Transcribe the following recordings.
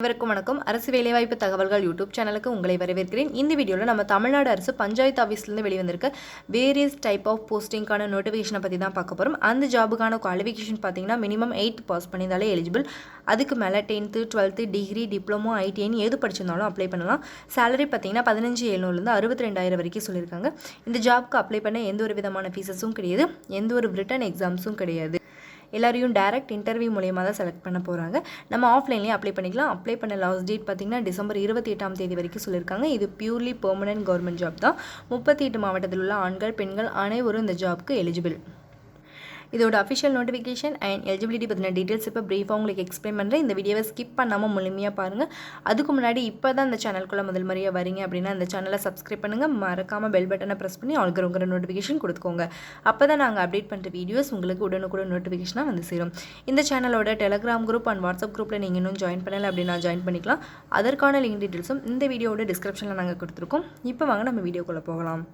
அனைவருக்கும் வணக்கம். அரசு வேலைவாய்ப்பு தகவல்கள் யூடியூப் சேனலுக்கு உங்களை வரவேற்கிறேன். இந்த வீடியோவில் நம்ம தமிழ்நாடு அரசு பஞ்சாயத்து ஆஃபீஸ்லேருந்து வெளிவந்திருக்க வேரியஸ் டைப் ஆஃப் போஸ்டிங்கான நோட்டிஃபிகேஷனை பற்றி தான் பார்க்க போகிறோம் அந்த ஜாபுக்கான குவாலிஃபிகேஷன் பார்த்தீங்கன்னா மினிமம் எயித் பாஸ் பண்ணியிருந்தாலே எலிஜிபிள் அதுக்கு மேலே டென்த்து டுவெல்த்து டிகிரி டிப்ளமோ ஐடிஐன்னு எது படிச்சிருந்தாலும் அப்ளை பண்ணலாம். சேலரி பார்த்தீங்கன்னா பதினஞ்சு ஏழுநூறுலேருந்து அறுபத்தி ரெண்டாயிரம் வரைக்கும் சொல்லியிருக்காங்க. இந்த ஜாப்க்கு அப்ளை பண்ண எந்த ஒரு விதமான ஃபீஸஸும் கிடையாது. எந்த ஒரு ரிட்டன் எக்ஸாம்ஸும் கிடையாது. எல்லாரையும் டேரக்ட் இன்டர்வியூ மூலியமாக தான் செலக்ட் பண்ண போகிறாங்க நம்ம ஆஃப்லைன்லேயே அப்ளை பண்ணிக்கலாம். அப்ளை பண்ண லாஸ்ட் டேட் பார்த்திங்கன்னா டிசம்பர் இருபத்தி எட்டாம் தேதி வரைக்கும் சொல்லியிருக்காங்க இது பியூர்லி பெர்மனன்ட் கவர்மெண்ட் ஜாப் தான். முப்பத்தி எட்டு மாவட்டத்தில் உள்ள ஆண்கள் பெண்கள் அனைவரும் இந்த ஜாப்க்கு எலிஜிபிள் இதோட அஃபிஷியல் நோட்டிஃபிகேஷன் அண்ட் எலிஜிபிலிட்டி பற்றின டீட்டெயில்ஸ் இப்போ ப்ரீஃபாக உங்களுக்கு எக்ஸ்பிளைன் பண்ணுறேன் இந்த வீடியோவை ஸ்கிப் பண்ணாமல் முழுமையாக பாருங்கள் அதுக்கு முன்னாடி இப்போ தான் இந்த சேனல்குள்ளே முதல் முறையாக வரீங்க அப்படின்னா இந்த சேனலை சப்ஸ்கிரைப் பண்ணுங்கள் மறக்காமல் பெல் பட்டனை ப்ரெஸ் பண்ணி ஆல்கிறவங்கிற நோட்டிஃபிகேஷன் கொடுத்துக்கோங்க. அப்போ தான் நாங்கள் அப்டேட் பண்ணுற வீடியோஸ் உங்களுக்கு உடனுக்குடன் நோட்டிஃபிகேஷனாக வந்து சேரும். இந்த சேனலோட டெலகிராம் குரூப் அண்ட் வாட்ஸ்அப் குரூப்பில் நீங்கள் இன்னும் ஜாயின் பண்ணலை அப்படின்னா ஜாயின் பண்ணிக்கலாம். அதற்கான லிங்க் டீட்டெயில்ஸும் இந்த வீடியோவோட டிஸ்கிரிப்ஷனில் நாங்கள் கொடுத்துருக்கோம். இப்போ வாங்க நம்ம வீடியோக்குள்ளே போகலாம்.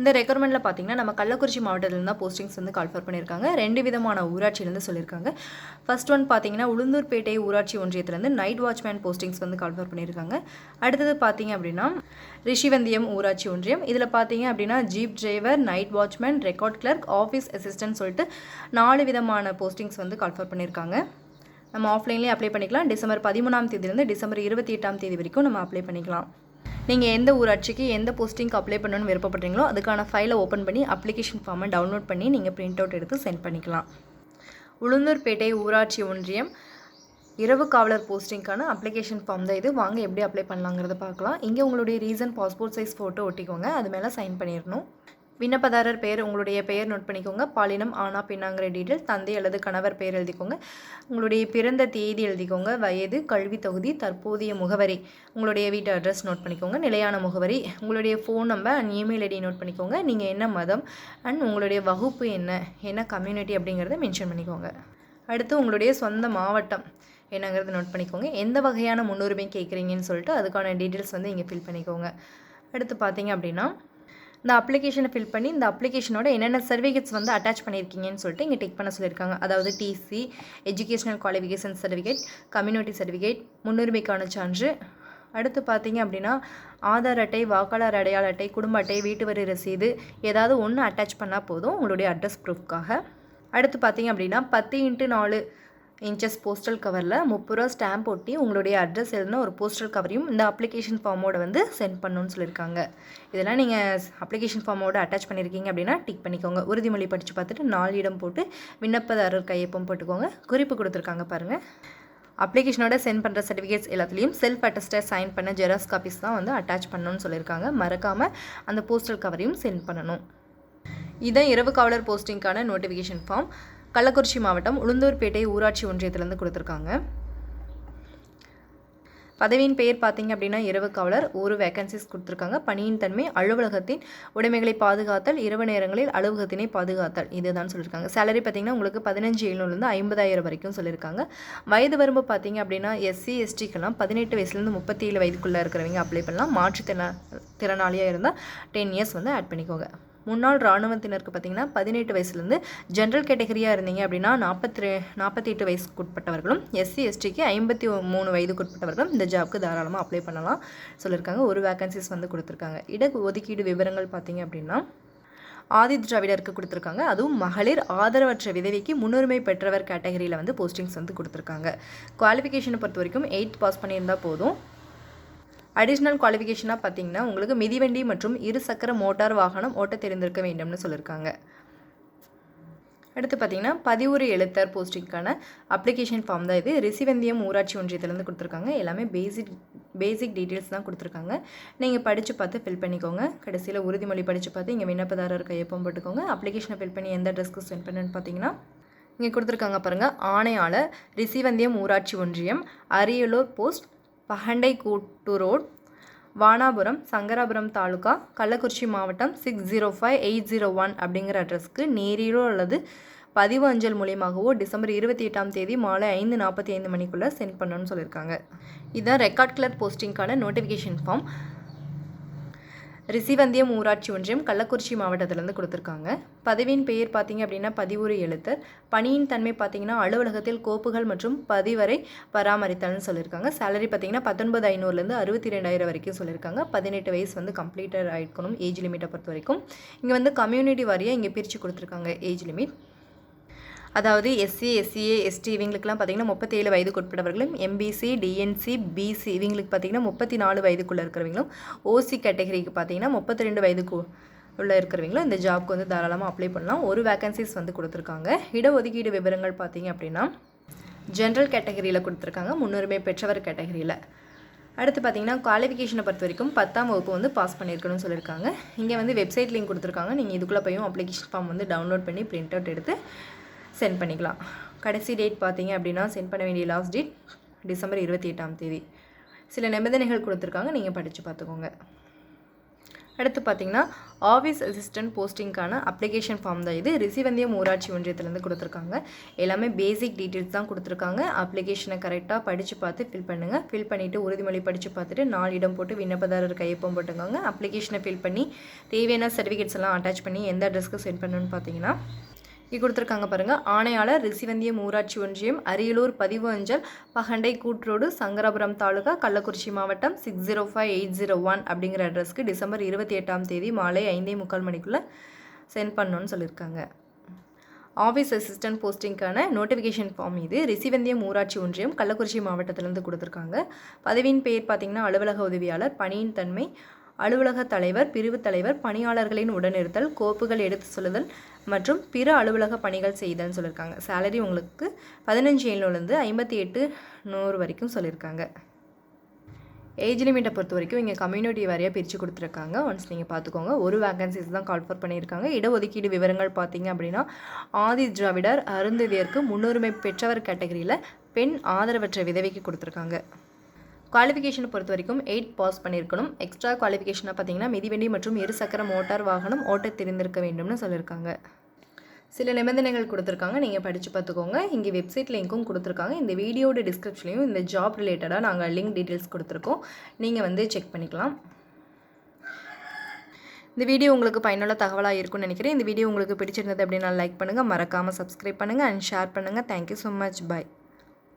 இந்த ரெக்குவயர்மெண்ட்டில் பார்த்தீங்கன்னா நம்ம கள்ளக்குறிச்சி மாவட்டத்தில் தான் போஸ்டிங்ஸ் வந்து கால்ஃபர் பண்ணியிருக்காங்க. ரெண்டு விதமான ஊராட்சியிலேருந்து சொல்லியிருக்காங்க. ஃபர்ஸ்ட் ஒன் பார்த்தீங்கன்னா உளுந்தூர்பேட்டை ஊராட்சி ஒன்றியத்துலேருந்து நைட் வாட்ச்மேன் போஸ்டிங்ஸ் வந்து கால்ஃபர் பண்ணியிருக்காங்க. அடுத்தது பார்த்தீங்க அப்படின்னா ரிஷிவந்தியம் ஊராட்சி ஒன்றியம். இதில் பார்த்தீங்க அப்படின்னா jeep driver night watchman record clerk office assistant சொல்லிட்டு நாலு விதமான போஸ்டிங்ஸ் வந்து கால்ஃபர் பண்ணியிருக்காங்க. நம்ம ஆஃப்லைன்லேயே அப்ளை பண்ணிக்கலாம். டிசம்பர் பதிமூணாம் தேதியிலேருந்து டிசம்பர் இருபத்தி எட்டாம் தேதி வரைக்கும் நம்ம அப்ளை பண்ணிக்கலாம். நீங்கள் எந்த ஊராட்சிக்கு எந்த போஸ்டிங்க்கு அப்ளை பண்ணணும்னு விருப்பப்படுறீங்களோ அதுக்கான ஃபைலை ஓப்பன் பண்ணி அப்ளிகேஷன் ஃபார்மை டவுன்லோட் பண்ணி நீங்கள் பிரிண்ட் அவுட் எடுத்து சென்ட் பண்ணிக்கலாம். உளுந்தூர்பேட்டை ஊராட்சி ஒன்றியம் இரவு காவலர் போஸ்டிங்க்கான அப்ளிகேஷன் ஃபார்ம் தான் இது. வாங்க எப்படி அப்ளை பண்ணலாங்கிறத பார்க்கலாம். இங்கே உங்களுடைய ரீசன் பாஸ்போர்ட் சைஸ் ஃபோட்டோ ஒட்டிக்கோங்க. அது மேலே சைன் பண்ணிடணும். விண்ணப்பதாரர் பெயர் உங்களுடைய பெயர் நோட் பண்ணிக்கோங்க. பாலினம் ஆனா பின்னாங்கிற டீட்டெயில் தந்தை அல்லது கணவர் பெயர் எழுதிக்கோங்க. உங்களுடைய பிறந்த தேதி எழுதிக்கோங்க. வயது கல்வி தொகுதி தற்போதைய முகவரி. உங்களுடைய வீட்டு அட்ரஸ் நோட் பண்ணிக்கோங்க. நிலையான முகவரி. உங்களுடைய phone number and email ID note பண்ணிக்கோங்க. நீங்கள் என்ன மதம் அண்ட் உங்களுடைய வகுப்பு என்ன? என்ன கம்யூனிட்டி அப்படிங்கிறத மென்ஷன் பண்ணிக்கோங்க. அடுத்து உங்களுடைய சொந்த மாவட்டம் என்னங்கிறது நோட் பண்ணிக்கோங்க. எந்த வகையான முன்னுரிமை கேட்குறீங்கன்னு சொல்லிட்டு அதுக்கான டீட்டெயில்ஸ் வந்து இங்கே ஃபில் பண்ணிக்கோங்க. அடுத்து பார்த்தீங்க அப்படின்னா இந்த அப்ளிகேஷனை ஃபில் பண்ணி இந்த அப்ளிகேஷனோட என்னென்ன சர்டிஃபிகேட்ஸ் வந்து அட்டாச் பண்ணியிருக்கீங்கன்னு சொல்லிட்டு இங்கே டிக் பண்ண சொல்லியிருக்காங்க. அதாவது TC educational qualification certificate community certificate முன்னுரிமைக்கான சான்று. அடுத்து பார்த்தீங்க அப்படின்னா ஆதார் அட்டை வாக்காளர் அடையாள அட்டை குடும்ப அட்டை வீட்டு வரி ரசீது ஏதாவது ஒன்று அட்டாச் பண்ணால் போதும் உங்களுடைய அட்ரஸ் ப்ரூஃப்காக அடுத்து பார்த்தீங்க அப்படின்னா பத்து இன்ட்டு நாலு இன்ச்சஸ் போஸ்டல் கவரில் முப்பது ரூபா ஸ்டாம்ப் ஒட்டி உங்களுடைய அட்ரஸ் எழுதின ஒரு போஸ்டல் கவரையும் இந்த அப்ளிகேஷன் ஃபார்மோட வந்து சென்ட் பண்ணணும்னு சொல்லியிருக்காங்க இதெல்லாம் நீங்கள் அப்ளிகேஷன் ஃபார்மோட அட்டாச் பண்ணியிருக்கீங்க அப்படின்னா டிக் பண்ணிக்கோங்க. உறுதிமொழி படித்து பார்த்துட்டு நாலு இடம் போட்டு விண்ணப்பதாரர் கையொப்பம் போட்டுக்கோங்க. குறிப்பு கொடுத்துருக்காங்க பாருங்கள் அப்ளிகேஷனோட சென்ட் பண்ணுற சர்டிஃபிகேட்ஸ் எல்லாத்துலேயும் செல்ஃப் அட்டஸ்டை சைன் பண்ண ஜெராக்ஸ் காப்பீஸ் தான் வந்து அட்டாச் பண்ணணும்னு சொல்லியிருக்காங்க மறக்காமல் அந்த போஸ்டல் கவரையும் சென்ட் பண்ணணும். இதான் இரவு காவலர் போஸ்டிங்க்கான நோட்டிஃபிகேஷன் ஃபார்ம் கள்ளக்குறிச்சி மாவட்டம் உளுந்தூர்பேட்டை ஊராட்சி ஒன்றியத்திலேருந்து கொடுத்துருக்காங்க. பதவியின் பெயர் பார்த்தீங்க அப்படின்னா இரவு காவலர் ஒரு வேக்கன்சிஸ் கொடுத்துருக்காங்க. பணியின் தன்மை அலுவலகத்தின் உடைமைகளை பாதுகாத்தல் இரவு நேரங்களில் அலுவலகத்தினை பாதுகாத்தல் இதுதான் சொல்லியிருக்காங்க. சேலரி பார்த்தீங்கன்னா உங்களுக்கு பதினஞ்சு எழுநூறுலேருந்து ஐம்பதாயிரம் வரைக்கும் சொல்லியிருக்காங்க. வயது வரம்பு பார்த்தீங்க அப்படின்னா எஸ்சி எஸ்டிக்கெல்லாம் பதினெட்டு வயசுலேருந்து முப்பத்தி ஏழு வயதுக்குள்ளே இருக்கிறவங்க அப்ளை பண்ணலாம். மாற்றுத்திறனா திறனாளியாக இருந்தால் டென் இயர்ஸ் வந்து ஆட் பண்ணிக்கோங்க. முன்னாள் இராணுவத்தினருக்கு பார்த்தீங்கன்னா பதினெட்டு வயசுலேருந்து ஜென்ரல் கேட்டகரியாக இருந்தீங்க அப்படின்னா நாற்பத்தி ரெ நாற்பத்தி எட்டு வயசுக்கு உட்பட்டவர்களும் எஸ்சி எஸ்டிக்கு ஐம்பத்தி மூணு வயதுக்கு உட்பட்டவர்களும் இந்த ஜாப்க்கு தாராளமாக அப்ளை பண்ணலாம் சொல்லியிருக்காங்க. ஒரு வேகன்சிஸ் வந்து கொடுத்துருக்காங்க. இட ஒதுக்கீடு விவரங்கள் பார்த்தீங்க அப்படின்னா ஆதி திராவிடருக்கு கொடுத்துருக்காங்க. அதுவும் மகளிர் ஆதரவற்ற விதவிக்கு முன்னுரிமை பெற்றவர் கேட்டகரியில் வந்து போஸ்டிங்ஸ் வந்து கொடுத்துருக்காங்க. குவாலிஃபிகேஷனை பொறுத்த வரைக்கும் எயித் பாஸ் பண்ணியிருந்தால் போதும். அடிஷ்னல் குவாலிஃபிகேஷனாக பார்த்தீங்கன்னா உங்களுக்கு மிதிவண்டி மற்றும் இரு சக்கர மோட்டார் வாகனம் ஓட்ட தெரிந்திருக்க வேண்டும்னு சொல்லியிருக்காங்க. அடுத்து பார்த்தீங்கன்னா பதிவுரை எழுத்தர் போஸ்டிங்க்கான அப்ளிகேஷன் ஃபார்ம் தான் இது. ரிசிவந்தியம் ஊராட்சி ஒன்றியத்துலேருந்து கொடுத்துருக்காங்க. எல்லாமே பேசிக் பேசிக் டீட்டெயில்ஸ் தான் கொடுத்துருக்காங்க. நீங்கள் படித்து பார்த்து ஃபில் பண்ணிக்கோங்க. கடைசியில் உறுதிமொழி படித்து பார்த்து இங்கே விண்ணப்பதாரர் கையொப்பம் போட்டுக்கோங்க. அப்ளிகேஷனை ஃபில் பண்ணி எந்த அட்ரஸ்க்கு சென்ட் பண்ணுன்னு பார்த்தீங்கன்னா இங்கே கொடுத்துருக்காங்க பாருங்கள் ஆணையாளர் ரிசிவந்தியம் ஊராட்சி ஒன்றியம் அரியலூர் போஸ்ட் பகண்டை கூட்டு ரோட் வானாபுரம் சங்கராபுரம் தாலுகா கள்ளக்குறிச்சி மாவட்டம் six zero five eight zero one அப்படிங்கிற அட்ரஸ்க்கு நேரிலோ அல்லது பதிவு அஞ்சல் மூலியமாகவோ டிசம்பர் இருபத்தி எட்டாம் தேதி மாலை ஐந்து நாற்பத்தி ஐந்து மணிக்குள்ளே சென்ட் பண்ணணும்னு சொல்லியிருக்காங்க. இதுதான் ரெக்கார்ட் கிளர் போஸ்டிங்க்கான நோட்டிஃபிகேஷன் ஃபார்ம். ரிசிவந்தியம் ஊராட்சி ஒன்றியம் கள்ளக்குறிச்சி மாவட்டத்திலேருந்து கொடுத்துருக்காங்க. பதவியின் பெயர் பார்த்தீங்க அப்படின்னா பதிவுரை எழுத்தர் பணியின் தன்மை பார்த்தீங்கன்னா அலுவலகத்தில் கோப்புகள் மற்றும் பதிவரை பராமரித்தல்னு சொல்லியிருக்காங்க. சேலரி பார்த்தீங்கன்னா பத்தொன்பது ஐநூறுலேருந்து அறுபத்தி ரெண்டாயிரம் வரைக்கும் சொல்லியிருக்காங்க. பதினெட்டு வயசு வந்து கம்ப்ளீட்டர் ஆகிருக்கணும் ஏஜ் லிமிட்டை பொறுத்த வரைக்கும். இங்கே வந்து கம்யூனிட்டி வாரியாக இங்கே பிரித்து கொடுத்துருக்காங்க ஏஜ் லிமிட் அதாவது எஸ்சி எஸ்சிஏ எஸ்டி இவங்களுக்குலாம் பார்த்திங்கன்னா முப்பத்தேழு வயதுக்கு உட்பட்டவர்களும் எம்பிசி டிஎன்சி பிசி இவங்களுக்கு பார்த்தீங்கன்னா முப்பத்தி நாலு வயதுக்குள்ளே இருக்கிறவங்களும் ஓசி கேட்டகரிக்கு பார்த்தீங்கன்னா முப்பத்தி ரெண்டு வயதுக்கு உள்ளே இருக்கிறவங்களும் இந்த ஜாப்க்கு வந்து தாராளமாக அப்ளை பண்ணலாம். ஒரு வேகன்சிஸ் வந்து கொடுத்துருக்காங்க. இடஒதுக்கீடு விவரங்கள் பார்த்தீங்க அப்படின்னா ஜென்ரல் கேட்டகரியில் கொடுத்துருக்காங்க. முன்னுரிமை பெற்றவர் கேட்டகரியில் அடுத்து பார்த்தீங்கன்னா குவாலிஃபிகேஷனை பொறுத்த வரைக்கும் பத்தாம் வகுப்பு வந்து பாஸ் பண்ணியிருக்கணும்னு சொல்லியிருக்காங்க. இங்கே வந்து வெப்சைட் லிங்க் கொடுத்துருக்காங்க. நீங்கள் இதுக்குள்ளே போயும் அப்ளிகேஷன் ஃபார்ம் வந்து டவுன்லோட் பண்ணி பிரிண்ட் அவுட் எடுத்து சென்ட் பண்ணிக்கலாம். கடைசி டேட் பார்த்தீங்க அப்படின்னா சென்ட் பண்ண வேண்டிய லாஸ்ட் டேட் டிசம்பர் இருபத்தி எட்டாம் தேதி. சில நிபந்தனைகள் கொடுத்துருக்காங்க. நீங்கள் படித்து பார்த்துக்கோங்க. அடுத்து பார்த்தீங்கன்னா ஆஃபீஸ் அசிஸ்டன்ட் போஸ்டிங்க்கான அப்ளிகேஷன் ஃபார்ம் தான் இது. ரிசிவந்தியம் ஊராட்சி ஒன்றியத்துலேருந்து கொடுத்துருக்காங்க. எல்லாமே பேசிக் டீட்டெயில்ஸ் தான் கொடுத்துருக்காங்க. அப்ளிகேஷனை கரெக்டாக படித்து பார்த்து ஃபில் பண்ணுங்கள் ஃபில் பண்ணிவிட்டு உறுதிமொழி படித்து பார்த்துட்டு நாலு இடம் போட்டு விண்ணப்பதாரர் கையொப்பம் போட்டுக்கோங்க. அப்ளிகேஷனை ஃபில் பண்ணி தேவையான சர்டிஃபிகேட்ஸ் எல்லாம் அட்டாச் பண்ணி எந்த அட்ரஸ்க்கு சென்ட் பண்ணணும்னு பார்த்தீங்கன்னா இங்கே கொடுத்துருக்காங்க பாருங்கள் ஆணையாளர் ரிசிவந்தியம் ஊராட்சி ஒன்றியம் அரியலூர் பதிவு அஞ்சல் பகண்டை கூட்ரோடு சங்கராபுரம் தாலுகா கள்ளக்குறிச்சி மாவட்டம் six zero five eight zero one அப்படிங்கிற அட்ரஸ்க்கு டிசம்பர் இருபத்தி எட்டாம் தேதி மாலை ஐந்தே முக்கால் மணிக்குள்ளே சென்ட் பண்ணணும்னு சொல்லியிருக்காங்க. ஆஃபீஸ் அசிஸ்டன்ட் போஸ்டிங்க்கான நோட்டிஃபிகேஷன் ஃபார்ம் இது ரிசிவந்தியம் ஊராட்சி ஒன்றியம் கள்ளக்குறிச்சி மாவட்டத்திலேருந்து கொடுத்துருக்காங்க. பதவியின் பெயர் பார்த்திங்கன்னா அலுவலக உதவியாளர் பணியின் தன்மை அலுவலக தலைவர் பிரிவு தலைவர் பணியாளர்களின் உடனிருத்தல் கோப்புகள் எடுத்து சொல்லுதல் மற்றும் பிற அலுவலக பணிகள் செய்தல்னு சொல்லியிருக்காங்க சேலரி உங்களுக்கு பதினஞ்சு ஏழுலேருந்து ஐம்பத்தி எட்டு நூறு வரைக்கும் சொல்லியிருக்காங்க ஏஜ் லிமிட்டை பொறுத்த வரைக்கும் இங்கே கம்யூனிட்டி வாரியாக பிரித்து கொடுத்துருக்காங்க. ஒன்ஸ் நீங்கள் பார்த்துக்கோங்க ஒரு வேகன்சிஸ் தான் கால்ஃபர் பண்ணியிருக்காங்க. இடஒதுக்கீடு விவரங்கள் பார்த்தீங்க அப்படின்னா ஆதி திராவிடர் அருந்ததியருக்கு முன்னுரிமை பெற்றவர் கேட்டகரியில் பெண் ஆதரவற்ற விதவைக்கு கொடுத்துருக்காங்க. குவாலிஃபிகேஷனை பொறுத்த வரைக்கும் எயிட் பாஸ் பண்ணியிருக்கணும். எக்ஸ்ட்ரா குவாலிஃபிகேஷனாக பார்த்தீங்கன்னா மிதிவண்டி மற்றும் இருசக்கர மோட்டார் வாகனம் ஓட்ட தெரிந்திருக்க வேண்டும்னு சொல்லியிருக்காங்க. சில நிபந்தனைகள் கொடுத்துருக்காங்க. நீங்கள் படித்து பார்த்துக்கோங்க. இங்கே வெப்சைட் லிங்க்கும் கொடுத்துருக்காங்க. இந்த வீடியோட டிஸ்கிரிப்ஷன்லையும் இந்த ஜாப் ரிலேட்டடாக நாங்கள் லிங்க் டீட்டெயில்ஸ் கொடுத்துருக்கோம். நீங்கள் வந்து செக் பண்ணிக்கலாம். இந்த வீடியோ உங்களுக்கு பயனுள்ள தகவலாக இருக்கும்னு நினைக்கிறேன். இந்த வீடியோ உங்களுக்கு பிடிச்சிருந்தது அப்படின்னா லைக் பண்ணுங்கள் மறக்காமல் சப்ஸ்கிரைப் பண்ணுங்கள் அண்ட் ஷேர் பண்ணுங்கள் thank you so much bye